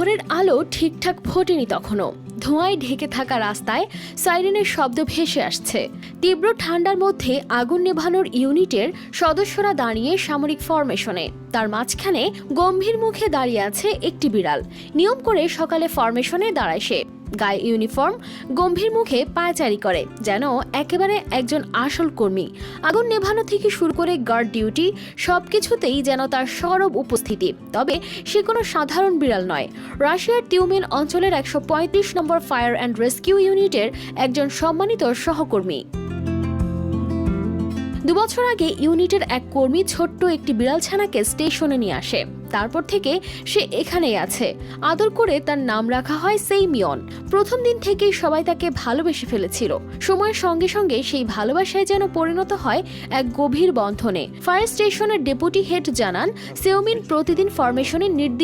ভোরের আলো ঠিকঠাক ফোটেনি তখনও। ধোঁয়ায় ঢেকে থাকা রাস্তায় সাইরেনের শব্দ ভেসে আসছে। তীব্র ঠান্ডার মধ্যে আগুন নেভানোর ইউনিটের সদস্যরা দাঁড়িয়ে সামরিক ফরমেশনে। তার মাঝখানে গম্ভীর মুখে দাঁড়িয়ে আছে একটি বিড়াল। নিয়ম করে সকালে ফরমেশনে দাঁড়ায় সে। গায়ে ইউনিফর্ম, গম্ভীর মুখে পায়চারি করে, যেন একেবারে একজন আসল কর্মী। আগুন নেভানো থেকে শুরু করে গার্ড ডিউটি, সবকিছুতেই যেন তার সরব উপস্থিতি। তবে সে কোনো সাধারণ বিড়াল নয়। রাশিয়ার টিউমেন অঞ্চলের একশো পঁয়ত্রিশ নম্বর ফায়ার অ্যান্ড রেস্কিউ ইউনিটের একজন সম্মানিত সহকর্মী। দুবছর আগে ইউনিটের এক কর্মী ছোট্ট একটি বিড়াল ছানাকে স্টেশনে নিয়ে আসে। তারপর থেকে সে এখানেই আছে। আদর করে তার নাম রাখা হয় সেইমিয়ন। প্রথম দিন থেকেই সবাই তাকে ভালোবেসে ফেলেছিল। সময়ের সঙ্গে সঙ্গে সেই ভালোবাসায় যেন পরিণত হয় এক গভীর বন্ধনে। ফায়ার স্টেশনের ডেপুটি হেড জানান, সেওমিন প্রতিদিন ফরমেশনের নির্দিষ্ট